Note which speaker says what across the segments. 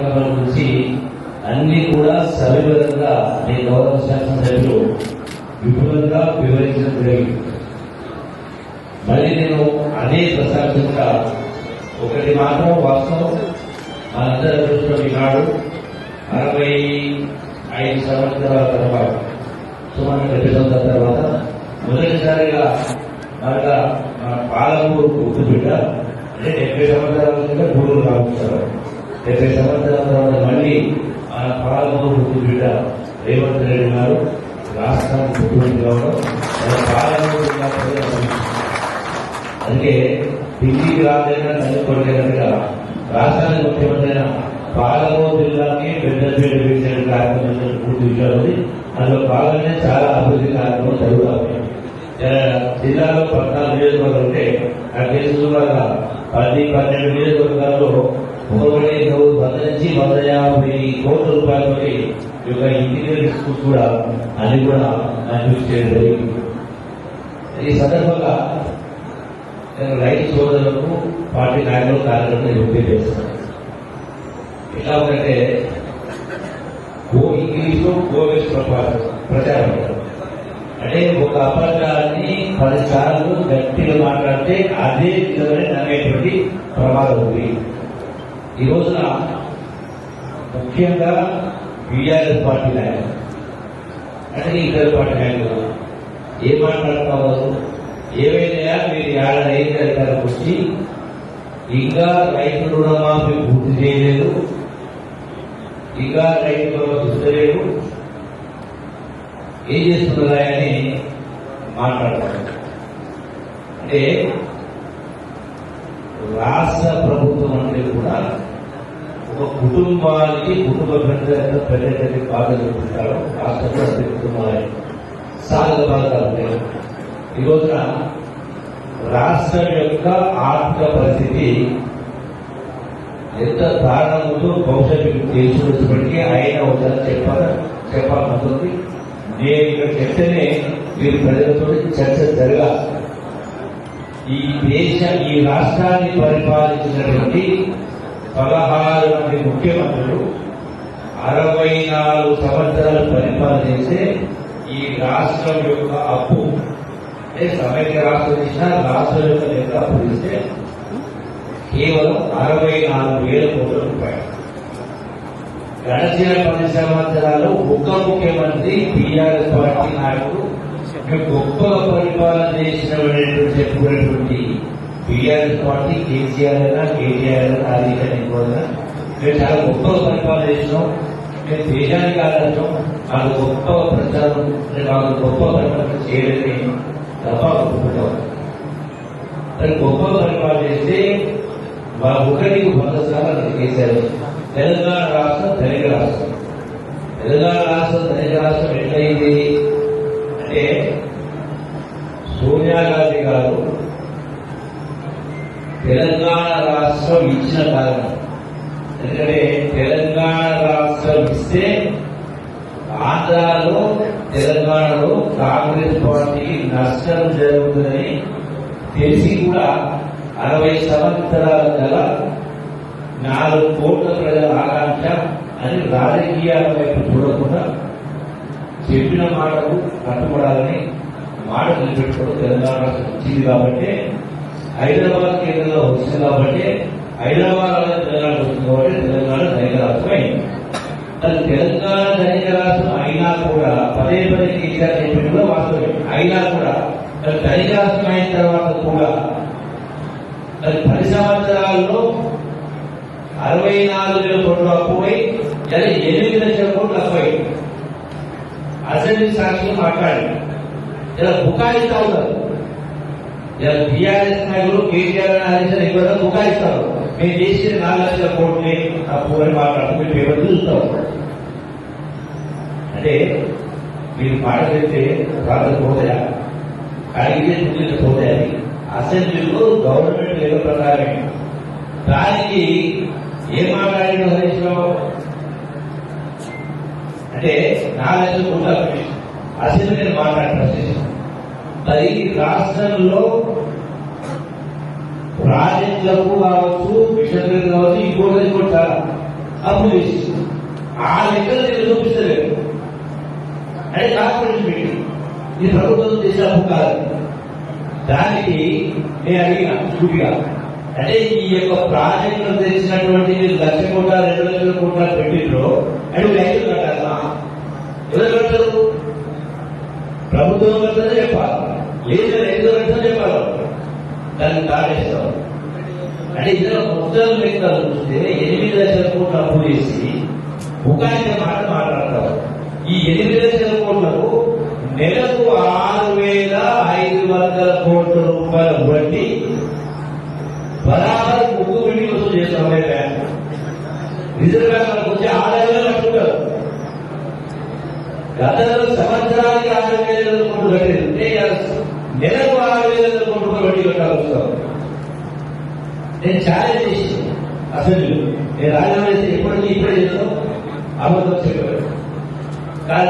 Speaker 1: నుంచి అన్ని కూడా సవివరంగా మీ గౌరవ శాసనసభ్యులు విపులంగా వివరించడం జరిగింది. మళ్ళీ నేను అదే ప్రశాంతంగా ఒకటి మాత్రం వాస్తవం. మనందరి దృష్టిలో ఈనాడు అరవై ఐదు సంవత్సరాల తర్వాత సుమారు డెబ్బై సంవత్సరాల తర్వాత మొదటిసారిగా మరలా మన పాలమూరు గుర్తుబిడ్డ అంటే డెబ్బై సంవత్సరాల కింద గూడూరు రావచ్చు డెబ్బై సంవత్సరాల తర్వాత మళ్ళీ మన పాలమూరు బిడ్డ రేవంత్ రెడ్డి గారు రాష్ట్రానికి ముఖ్యమంత్రి కావడం మన అందుకే ఢిల్లీకి రాజైనా చదువుకోలేనట్టుగా రాష్ట్రానికి ముఖ్యమంత్రి అయిన పాలమూరు జిల్లాకి పెద్దపీట వేసిన కార్యక్రమం పూర్తి విషయాలు ఉంది. అందులో భాగంగానే చాలా అభివృద్ధి కార్యక్రమం జరుగుతాయి జిల్లాలో పద్నాలుగు నియోజకవర్గాలు ఉంటే ఆ తెలిసిన వాళ్ళ పది పన్నెండు నియోజకవర్గాల్లో ఒకటి వంద నుంచి వంద యాభై కోట్ల రూపాయలతో ఈ యొక్క ఇంజనీరింగ్ స్కూల్స్ కూడా అన్ని కూడా మంజూరు చేయడం జరిగింది ఈ సందర్భంగా నేను రైతు సోదరులకు పార్టీ నాయకులు కార్యకర్తలు విజ్ఞప్తి చేస్తున్నాను ఎలా ఉందంటే గో ఇంగ్లీష్లో గోవేస్ ప్రపారం ప్రచారం అంటే ఒక అబద్ధాన్ని పదిసార్లు గట్టిగా మాట్లాడితే అదే విధమైన నమ్మేటువంటి ప్రమాదం ఉంది ఈ రోజున ముఖ్యంగా బీఆర్ఎస్ పార్టీ నాయకులు అంటే ఇతర పార్టీ నాయకులు ఏం మాట్లాడుకోవాలి ఏమైనా మీరు ఏడాది ఐదు అధికారులకు వచ్చి ఇంకా రైతు రుణమాఫీ పూర్తి చేయలేదు ఇంకా రైతు భరోసా ఇస్తలేదు. ఏం చేస్తున్నారా అని మాట్లాడతారు అంటే రాష్ట్ర ప్రభుత్వం అంటే కూడా ఒక కుటుంబానికి కుటుంబ పెద్ద పెద్ద బాధ చెప్పుకుంటారు రాష్ట్ర ప్రతి కుటుంబాలని సాధక బాధలు ఉంటాయి ఈ రోజున రాష్ట్రం యొక్క ఆర్థిక పరిస్థితి ఎంత దారుణంతో భవిష్యత్తు తెలుసుకున్నప్పటికీ ఆయన ఒకసారి చెప్పాలి చెప్పాలనుకుంది. నేను ఇక్కడ చెప్తేనే మీరు ప్రజలతో చర్చ జరగాలి. ఈ దేశ ఈ రాష్ట్రాన్ని పరిపాలించినటువంటి పదహారు మంది ముఖ్యమంత్రులు అరవై నాలుగు సంవత్సరాలు పరిపాలన చేస్తే ఈ రాష్ట్రం యొక్క అప్పు అంటే సమైక్య రాష్ట్రం ఇచ్చిన రాష్ట్రం యొక్క లెక్క అప్పు ఇస్తే కేవలం అరవై నాలుగు వేల కోట్ల రూపాయలు. గడిచిన పది సంవత్సరాలు ఒక ముఖ్యమంత్రి టీఆర్ఎస్ పార్టీ నాయకుడు గొప్పగా పరిపాలన చేసినటువంటి చెప్పుకునేటువంటి టీఆర్ఎస్ పార్టీ కేసీఆర్ అయినా కేటీఆర్ అయినా అది అయినా ఇంకోదైనా మేము చాలా గొప్పగా పరిపాలన చేసినాం. మేము దేశానికి ఆదర్శం. మాకు గొప్ప ప్రచారం మాకు గొప్ప పరిపాలన చేయలేదని తప్ప ఒప్పుకుంటాం మరి గొప్ప పరిపాలన చేస్తే మా ఒకరికి వంద సార్లు చేశారు తెలంగాణ రాష్ట్రం ధనిక రాష్ట్రం. తెలంగాణ రాష్ట్రం ధనిక రాష్ట్రం ఎట్లయింది? అంటే సోనియా గాంధీ గారు తెలంగాణ రాష్ట్రం ఇచ్చిన కారణం. ఎందుకంటే తెలంగాణ రాష్ట్రం ఇస్తే ఆంధ్రాలో తెలంగాణలో కాంగ్రెస్ పార్టీకి నష్టం జరుగుతుందని తెలిసి కూడా అరవై సంవత్సరాల గల నాలుగు కోట్ల ప్రజల ఆకాంక్ష అని రాజకీయాల వైపు చూడకుండా చెప్పిన మాటకు కట్టుబడాలని మాట నిలబెట్టుకోవడం తెలంగాణ రాష్ట్రం వచ్చింది కాబట్టి హైదరాబాద్ కేంద్రంలో వచ్చింది కాబట్టి హైదరాబాద్ అనేది తెలంగాణ వచ్చింది కాబట్టి తెలంగాణ ధనిక రాష్ట్రం అయింది. అది తెలంగాణ ధనిక రాష్ట్రం అయినా కూడా పదే పదే కేసీఆర్ చెప్పింది కూడా వాస్తవమే. అయినా కూడా అది ధనిక రాష్ట్రం అయిన తర్వాత కూడా అది పది సంవత్సరాల్లో అరవై నాలుగు వేల కోట్లు అప్పు పోయి ఎనిమిది లక్షల కోట్లు అప్పుపై అసెంబ్లీ సాక్షిగా మాట్లాడి ఇలా బుకాయిస్తా ఉన్నారు ఇలా టీఆర్ఎస్ నాయకులు కేసీఆర్ హరీష్ ఎక్కువ బుకాయిస్తారు. మేము చేసిన నాలుగు లక్షల కోట్లే అప్పు అని మాట్లాడుతూ మీరు పేపర్ చూస్తారు అంటే మీరు మాట పెడితే రాత్రి పోతాయా? అడిగితే చూసిన పోతాయని అసెంబ్లీలో గవర్నమెంట్ లెక్క ప్రకారమే. దానికి ఏం మాట్లాడిన హరీష్ రావు? అంటే నా లక్షల కోట్ల అసెంబ్లీ నేను మాట్లాడిన మరి రాష్ట్రంలో ప్రాజెక్టులకు కావచ్చు మిషనరీ కావచ్చు ఇంకోటి ఇంకోటి చాలా అప్పు చేసి ఆ లెక్కలు నేను చూపిస్తలేదు. అంటే కార్పొరేషన్ పెట్టి ఇది ప్రభుత్వం చేసిన అప్పు కాదు. దానికి నేను అడిగిన సూటిగా అంటే ఈ యొక్క ప్రాజెక్టులు తెచ్చినటువంటి మీరు లక్ష కోట్ల రెండు లక్షల కోట్ల పెట్టిండ్రో అంటే రైతులు కట్టాలా. ఎవరు కడతారు ప్రభుత్వం కట్టదని చెప్పాలి. లేదు రైతులు కట్టని చెప్పాలి. దాన్ని దాటేస్తాం అంటే ఇందులో మొత్తం లెక్కలు చూస్తే ఎనిమిది లక్షల కోట్లు అప్పు చేసి ఒక మాట మాట్లాడతారు. ఈ ఎనిమిది లక్షల కోట్లకు నెల ఆరు వేల ఐదు వందల కోట్ల రూపాయల వడ్డీ బరాబర్ ముగ్గు పెట్టి వసూలు చేస్తాం అదే బ్యాంక్ రిజర్వ్ బ్యాంక్ మనకు వచ్చే ఆదాయంలో కట్టుకుంటారు గతంలో సంవత్సరానికి ఆరు వేల కోట్లు కట్టేది నెలకు ఆరు వేల కోట్ల వడ్డీ కట్టాల్సి వస్తాం నేను ఛాలెంజ్ చేసి అసలు నేను రాజీనామా చేస్తే ఎప్పటికీ ఇప్పుడే చేస్తాం అబద్ధం చెప్పారు కాదు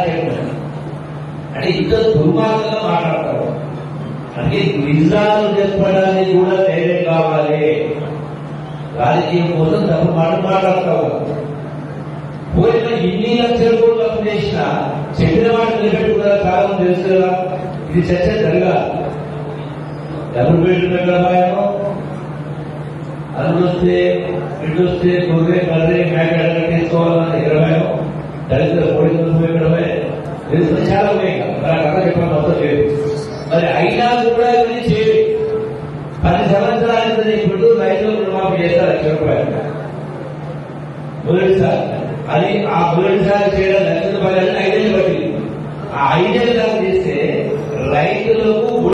Speaker 1: అంటే ఇంత దుర్మార్గంగా మాట్లాడతారు అంటే నిజాలు చెప్పడానికి కూడా ధైర్యం కావాలి. రాజకీయం కోసం తప్పు మాట మాట్లాడతావు. పోయిన ఇన్ని లక్షల కోట్లు అప్పు చేసిన చెప్పిన మాట నిలబెట్టుకున్న కాలం తెలుసు కదా? ఇది చర్చ జరగాలి ఎవరు పెట్టుకున్న భయమో అందులో వస్తే ఇటు వస్తే గొర్రె బర్రె మేక ఎక్కడ తీసుకోవాలని ఇరవై దళిత కోడి ఇరవై తెలుసు చాలా ఉన్నాయి నాకు అక్కడ చెప్పడం మొత్తం లేదు మరి అయినా కూడా ఇవన్నీ చేయాలి పది సంవత్సరాల క్రితం ఇప్పుడు రైతులు రుణమాఫీ చేస్తారు లక్ష రూపాయలు మొదటిసారి. అది ఆ మొదటిసారి చేయడం లక్ష రూపాయలు ఐదేళ్ళు పట్టింది. ఆ ఐదేళ్ళు దాకా చేస్తే రైతులకు